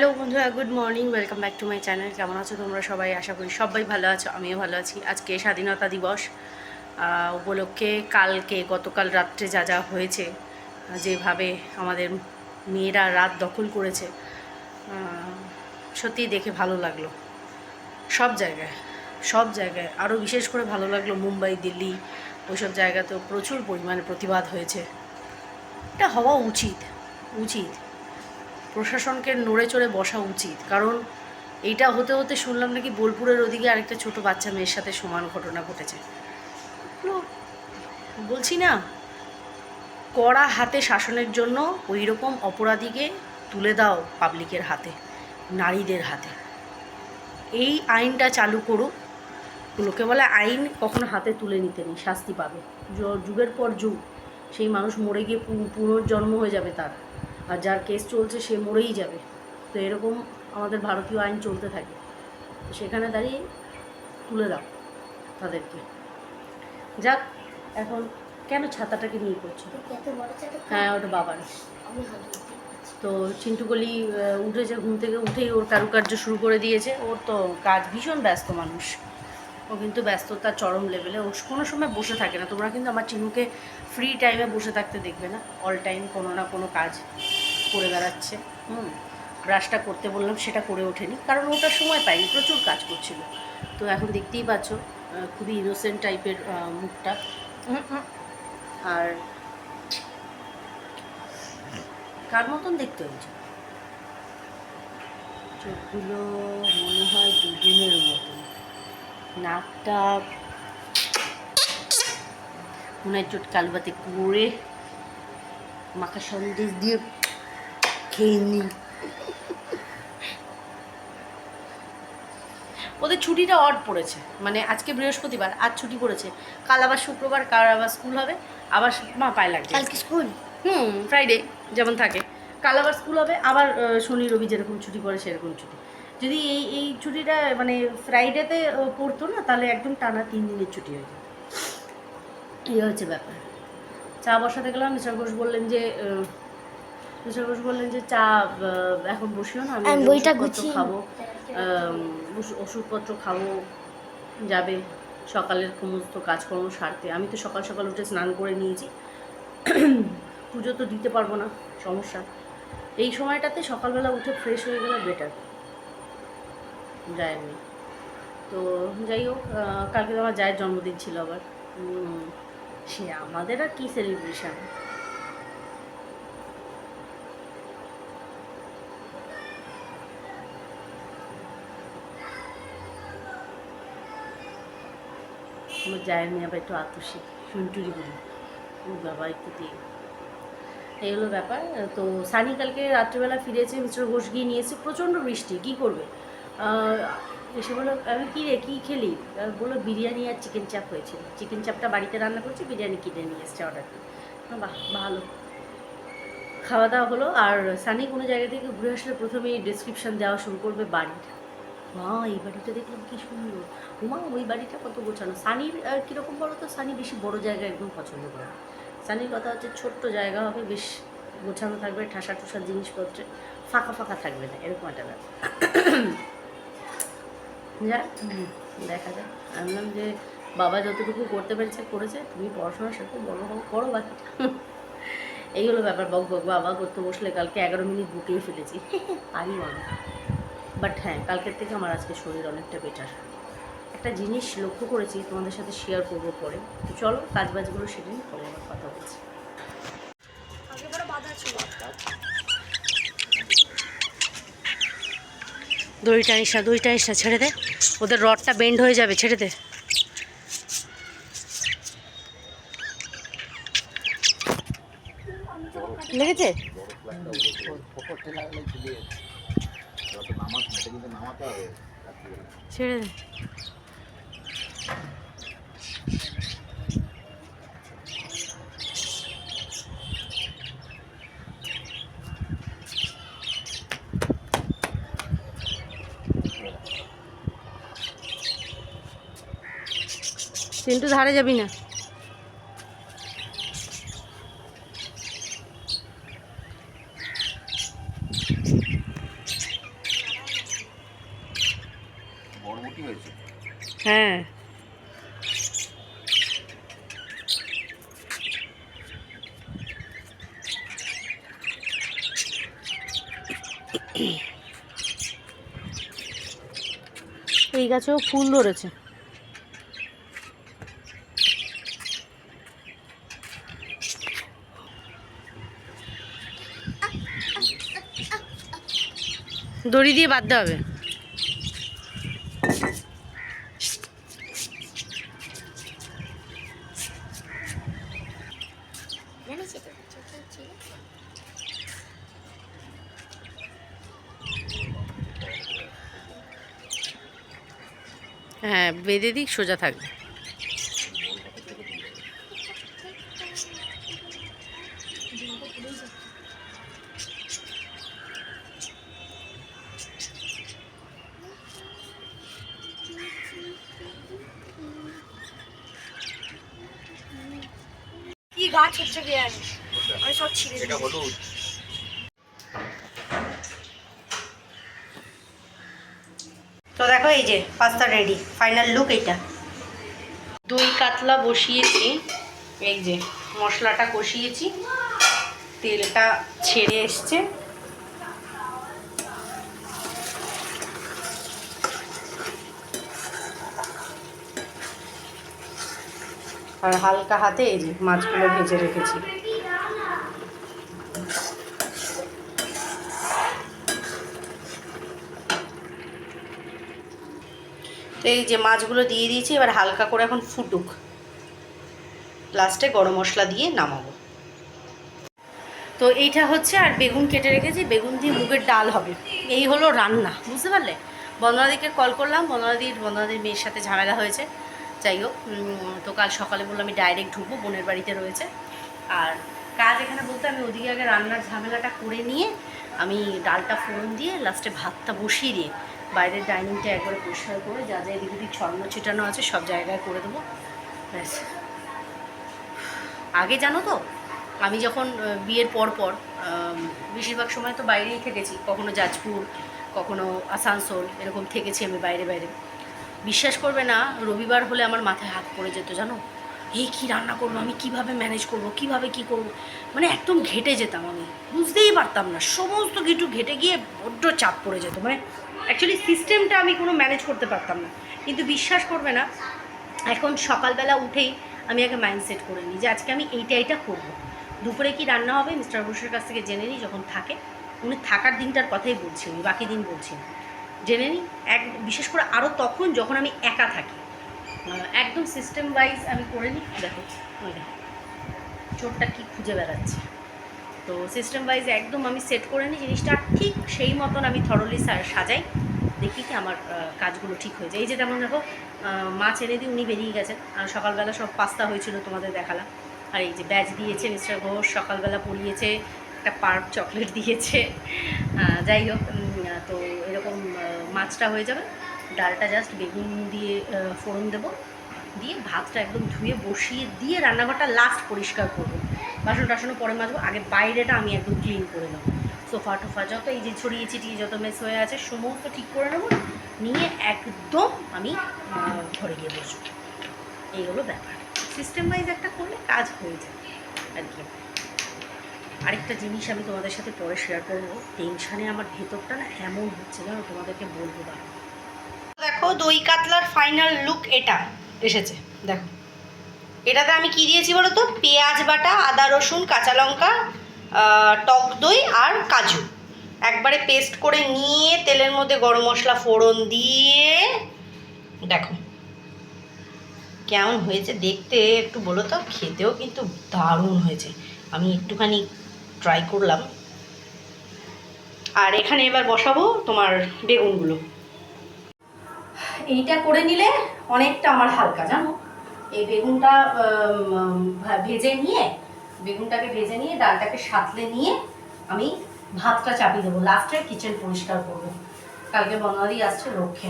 Hello বন্ধুরা good morning welcome back to my channel. কেমন আছো তোমরা সবাই? আশা করি সবাই ভালো আছো আমিও ভালো আছি। আজকে স্বাধীনতা দিবস। উপলক্ষে কালকে গতকাল রাত্রে যা যা হয়েছে যেভাবে আমাদের মেয়েরা রাত দখল করেছে আহ, সত্যিই দেখে ভালো লাগল। সব জায়গায় সব জায়গায় আরও বিশেষ করে ভালো লাগল মুম্বাই দিল্লি ওইসব জায়গাতেও প্রচুর পরিমাণে প্রতিবাদ হয়েছে। এটা হওয়া উচিত উচিত। প্রশাসনকে নড়ে চড়ে বসা উচিত। কারণ এইটা হতে হতে শুনলাম নাকি বোলপুরের ওদিকে আরেকটা ছোট বাচ্চা মেয়ের সাথে সমান ঘটনা ঘটেছে। বলছি না, কড়া হাতে শাসনের জন্য ওই রকম অপরাধীকে তুলে দাও পাবলিকের হাতে, নারীদের হাতে। এই আইনটা চালু করুক। লোকে বলে আইন কখনো হাতে তুলে নিতে নেই, শাস্তি পাবে। যুগের পর যুগ, সেই মানুষ মরে গিয়ে পুনর্জন্ম হয়ে যাবে তার। আর যার কেস চলছে সে মরেই যাবে। তো এরকম আমাদের ভারতীয় আইন চলতে থাকে। সেখানে দাঁড়িয়ে তুলে দাও তাদেরকে। যাক, এখন কেন ছাতাটাকে নিয়ে করছ? হ্যাঁ ওটা বাবার। তো চিন্টুকলি উঠেছে ঘুম থেকে উঠেই ওর কারুকার্য শুরু করে দিয়েছে। ওর তো কাজ ভীষণ ব্যস্ত মানুষ। ও কিন্তু ব্যস্ততার চরম লেভেলে। ও কোনো সময় বসে থাকে না। তোমরা কিন্তু আমার চিনুকে ফ্রি টাইমে বসে থাকতে দেখবে না। অল টাইম কোনো না কোনো কাজ। করে বেড়াচ্ছে, হুম? ব্রাশটা করতে বললাম, সেটা করে ওঠেনি, কারণ ওটা সময় পাইনি, প্রচুর কাজ করছিল। তো এখন দেখতেই পাচ্ছ খুবই ইনোসেন্ট টাইপের মুখটা। আর কার মতন দেখতে হয়েছে? চোখগুলো মনে হয় দুদিনের মতন। নাকটা মনে হয় চোট কালবাতে করে মাখা সন্দেশ দিয়ে খেয়ে ওদের ছুটিটা অড পড়েছে। মানে আজকে বৃহস্পতিবার আজ ছুটি পড়েছে। কাল আবার শুক্রবার কাল আবার স্কুল হবে। আবার মা পায়ে লাগবে কালকে স্কুল? হুম ফ্রাইডে যেমন থাকে। কাল আবার স্কুল হবে আবার শনি রবি যেরকম ছুটি পড়ে সেরকম ছুটি। যদি এই এই ছুটিটা মানে ফ্রাইডেতে পড়তো না তাহলে একদম টানা তিন দিনের ছুটি হয়ে যেত। এই হচ্ছে ব্যাপার। চা বসাতে গেলাম মিস্টার ঘোষ বললেন যে মিস্টার ঘোষ বললেন যে চা এখন বসিও না আমি আমি বইটা ওষুধপত্র গুছিয়ে খাব। ওষুধপত্র খাব যাবে। সকালের সমস্ত কাজকর্ম সারতে। আমি তো সকাল সকাল উঠে স্নান করে নিয়েছি। পুজো তো দিতে পারব না সমস্যা। এই সময়টাতে সকালবেলা উঠে ফ্রেশ হয়ে গেলে বেটার যায়নি। তো যাই হোক কালকে তো আমার জায়ের জন্মদিন ছিল আবার। সে আমাদের আর কী সেলিব্রেশন আমার জায়ের মেয়ে আবার একটু আতসী শুনটুরি বলি। ও বাবা, একটু দিয়ে এই হলো ব্যাপার। তো সানি কালকে রাত্রিবেলা ফিরেছে, মিস্টার ঘোষ গিয়ে নিয়েছে, প্রচণ্ড বৃষ্টি কী করবে? এসে বলল, আমি কী রে, কী খেলি? বলল, বিরিয়ানি আর চিকেন চাপ হয়েছিল চিকেন চাপটা বাড়িতে রান্না করছি, বিরিয়ানি কিনে নিয়ে এসছে অর্ডার বাহ, ভালো। খাওয়া দাওয়া হলো, আর সানি কোনো জায়গা থেকে ঘুরে আসলে প্রথমেই ডেসক্রিপশন দেওয়া শুরু করবে বাড়ির। মা, এই বাড়িটা দেখলাম কি সুন্দর। উমা ওই বাড়িটা কত গোছানো। সানির কীরকম বলো তো? সানি বেশি বড় জায়গা একদম পছন্দ করে সানির কথা হচ্ছে ছোট্ট জায়গা হবে, বেশ গোছানো থাকবে, ঠাসা টুসা জিনিসপত্রে ফাঁকা ফাঁকা থাকবে না, এরকম একটা ব্যাপার। যা, দেখা যাক। আমি যে বাবা যতটুকু করতে পেরেছে, করেছে। তুমি পড়াশোনা শেখো বড় হোক করো বাকিটা। এই হলো ব্যাপার, বক বক, বাবা করতে বসলে কালকে এগারো মিনিট বুকেই ফেলেছি। পারি অনেক বাট হ্যাঁ কালকের থেকে আমার আজকে শরীর অনেকটা বেটার একটা জিনিস লক্ষ্য করেছি তোমাদের সাথে শেয়ার করব পরে। তো চলো কাজ বাজগুলো সেরে পরে আবার কথা বলছি। আগে বড় বাধা ছিল না দড়ি টানিস না ছেড়ে দে। ওদের রডটা বেন্ড হয়ে যাবে ছেড়ে দে। লেগেছে? চিন্টু ধারে যাবি না হ্যাঁ এই গাছেও ফুল ধরেছে। দড়ি দিয়ে বাঁধতে হবে জানিস এটা ছোট ছিল হ্যাঁ বেঁধে দিক সোজা থাকবে কি গাছ হচ্ছে কি আমি সব ছিঁড়ে এটা হলুদ। দেখো এই যে পাস্তা রেডি ফাইনাল লুক এইটা দই কাতলা বসিয়েছি, এই যে, মশলাটা কষিয়েছি, তেলটা ছেড়ে এসছে। আর হালকা হাতে এই যে মাছগুলো ভেজে রেখেছি। তো এই যে মাছগুলো দিয়ে দিয়েছি, এবার হালকা করে এখন ফুটুক। লাস্টে গরম মশলা দিয়ে নামাবো। তো এইটা হচ্ছে, আর বেগুন কেটে রেখেছি, বেগুন দিয়ে মুগের ডাল হবে। এই হলো রান্না, বুঝতে পারলে? বন্দনাদিকে কল করলাম বন্দনাদির বন্দনাদির মেয়ের সাথে ঝামেলা হয়েছে। যাই হোক তো কাল সকালে বললাম আমি ডাইরেক্ট ঢুকবো, বোনের বাড়িতে রয়েছে। আর কাজ এখানে বলতে আমি ওদিকে আগে রান্নার ঝামেলাটা করে নিয়ে আমি ডালটা ফোড়ন দিয়ে লাস্টে ভাতটা বসিয়ে দিয়ে বাইরের ডাইনিংটা একবারে পরিষ্কার করে, যা যা এদিক ওদিক ছড়ানো ছিটানো আছে সব জায়গায় করে দেবো। ব্যাস। আগে জানো তো, আমি যখন বিয়ের পর পর বেশিরভাগ সময় তো বাইরেই থেকেছি, কখনো যাজপুর, কখনো আসানসোল, এরকম থেকেছি আমি বাইরে বাইরে। বিশ্বাস করবে না, রবিবার হলে আমার মাথায় হাত পড়ে যেত, জানো? এই কী রান্না করব, আমি কীভাবে ম্যানেজ করব, কীভাবে কি করব? মানে একদম ঘেটে যেতাম আমি। বুঝতেই পারতাম না, সমস্ত কিছু ঘেটে গিয়ে বড্ড চাপ পড়ে যেত। মানে অ্যাকচুয়ালি সিস্টেমটা আমি কোনো ম্যানেজ করতে পারতাম না। কিন্তু বিশ্বাস করবে না, এখন সকালবেলা উঠেই আমি আগে মাইন্ড সেট করে নিই যে আজকে আমি এইটা এইটা করব। দুপুরে কি রান্না হবে মিস্টার বসুর কাছ থেকে জেনে নিই, যখন থাকে। উনি থাকার দিনটার কথাই বলছি আমি বাকি দিন বলছি জেনে নিই, এক, বিশেষ করে আরও তখন যখন আমি একা থাকি। একদম সিস্টেম ওয়াইজ আমি করে নিই দেখো, ওই দেখো, চোরটা কি খুঁজে বেড়াচ্ছে। তো সিস্টেম ওয়াইজ একদম আমি সেট করে নিই জিনিসটা ঠিক সেই মতন আমি থরলি সাজাই। দেখি কি আমার কাজগুলো ঠিক হয়ে যায়। এই যে যেমন দেখো মাছ এনে দিয়ে উনি বেরিয়ে গেছেন। আর সকালবেলা সব পাস্তা হয়েছিল তোমাদের দেখালাম। আর এই যে ব্যাচ দিয়েছে মিস্টার ঘোষ, সকালবেলা পড়িয়েছে একটা পার্ক চকলেট দিয়েছে। যাই হোক তো এরকম মাছটা হয়ে যাবে। ডালটা জাস্ট বেগুন দিয়ে ফোড়ন দেবো। দিয়ে ভাতটা একদম ধুয়ে বসিয়ে দিয়ে রান্নাঘরটা লাস্ট পরিষ্কার করব। বাসন টাসনও পরে মাজবো, আগে বাইরেটা আমি একদম ক্লিন করে নেব। সোফা টোফা যত এই যে ছড়িয়ে ছিটিয়ে যত মেস হয়ে আছে, সমস্ত ঠিক করে নেব। নিয়ে একদম আমি ঘরে গিয়ে বসবো। এই হলো ব্যাপার। সিস্টেম ওয়াইজ একটা করলে কাজ হয়ে যায়, আর কি। আরেকটা জিনিস আমি তোমাদের সাথে পরে শেয়ার করব টেনশানে আমার ভেতরটা না এমন হচ্ছে, জানো, তোমাদেরকে বলব না দেখো দই কাতলার ফাইনাল লুক এটা এসেছে, দেখো। এটাতে আমি কি দিয়েছি বলো তো? পেঁয়াজ বাটা, আদা রসুন, কাঁচা লঙ্কা টক দই আর কাজু। একবারে পেস্ট করে নিয়ে তেলের মধ্যে গরম মশলা, ফোড়ন দিয়ে, দেখো। কেমন হয়েছে দেখতে একটু বলো তো? খেতেও কিন্তু দারুণ হয়েছে। আমি একটুখানি ট্রাই করলাম। আর এখানে এবার বসাবো তোমার বেগুনগুলো। এইটা করে নিলে অনেকটা আমার হালকা, জানো? এই বেগুনটা ভেজে নিয়ে, বেগুনটাকে ভেজে নিয়ে, ডালটাকে সাতলে নিয়ে আমি ভাতটা চাপিয়ে দেবো। লাস্টে কিচেন পরিষ্কার করব। কালকে বনাদি আসছে রক্ষে।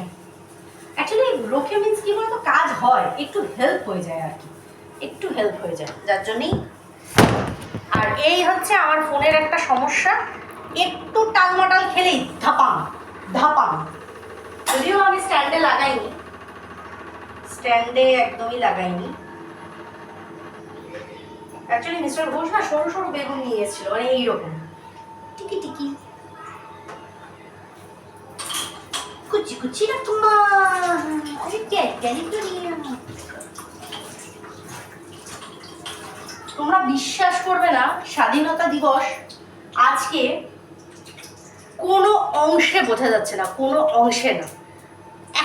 অ্যাকচুয়ালি রক্ষে মিন্স কি বলতো? কাজ হয়, একটু হেল্প হয়ে যায় আর কি। একটু হেল্প হয়ে যায়, যার জন্যই। আর এই হচ্ছে আমার ফোনের একটা সমস্যা। একটু টালমাটাল খেলেই ধাপাম ধাপাম। যদিও আমি স্ট্যান্ডে লাগাইনি। স্ট্যান্ডে একদমই লাগাইনি। অ্যাকচুয়ালি মিস্টার ঘোষ না সরু সরু বেগুন নিয়ে এসেছিল মানে এইরকম। টিকি টিকি। কুচি কুচি রকমা আরে ক্যারি ক্যারি করি তোমরা বিশ্বাস করবে না স্বাধীনতা দিবস আজকে কোনো অংশে বোঝা যাচ্ছে না, কোনো অংশে না।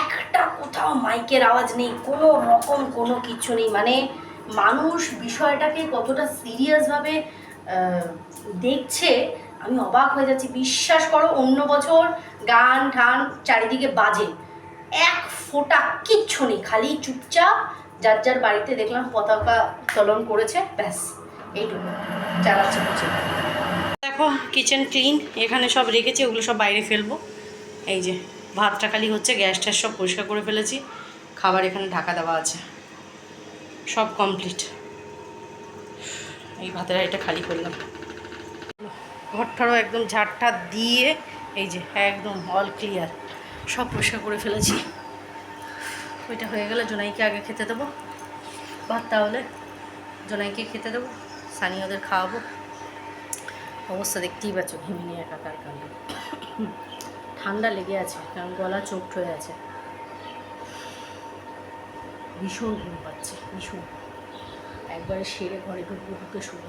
একটা কোথাও মাইকের আওয়াজ নেই, কোনো রকম কোনো কিছু নেই। মানে মানুষ বিষয়টাকে কতটা সিরিয়াসভাবে দেখছে, আমি অবাক হয়ে যাচ্ছি। বিশ্বাস করো, অন্য বছর গান ঠান চারিদিকে বাজে। এক ফোঁটা কিচ্ছু নেই, খালি চুপচাপ যার যার বাড়িতে দেখলাম পতাকা উত্তোলন করেছে, ব্যাস, এইটুকু। চালাচ্ছে দেখো কিচেন ক্লিন এখানে সব রেখেছি, ওগুলো সব বাইরে ফেলব। এই যে, ভাতটা খালি হচ্ছে, গ্যাস ট্যাস সব পরিষ্কার করে ফেলেছি। খাবার এখানে ঢাকা দেওয়া আছে। সব কমপ্লিট এই ভাতের হাঁড়িটা খালি করলাম। ঘরটারও একদম ঝাড়টা দিয়ে, এই যে, একদম অল ক্লিয়ার সব পরিষ্কার করে ফেলেছি। ওইটা হয়ে গেলে জোনাইকে আগে খেতে দেবো। ভাত তাহলে জোনাইকে খেতে দেবো সানি ওদের খাওয়াবো। অবস্থা দেখতেই পাচ্ছ ঘিমিনি একাকার কারণে ঠান্ডা লেগে আছে, কারণ গলা চোখ হয়ে আছে। ভীষণ ঘুম পাচ্ছে, ভীষণ। একবারে সেরে ঘরে ঢুকবো, ঢুকে শুরু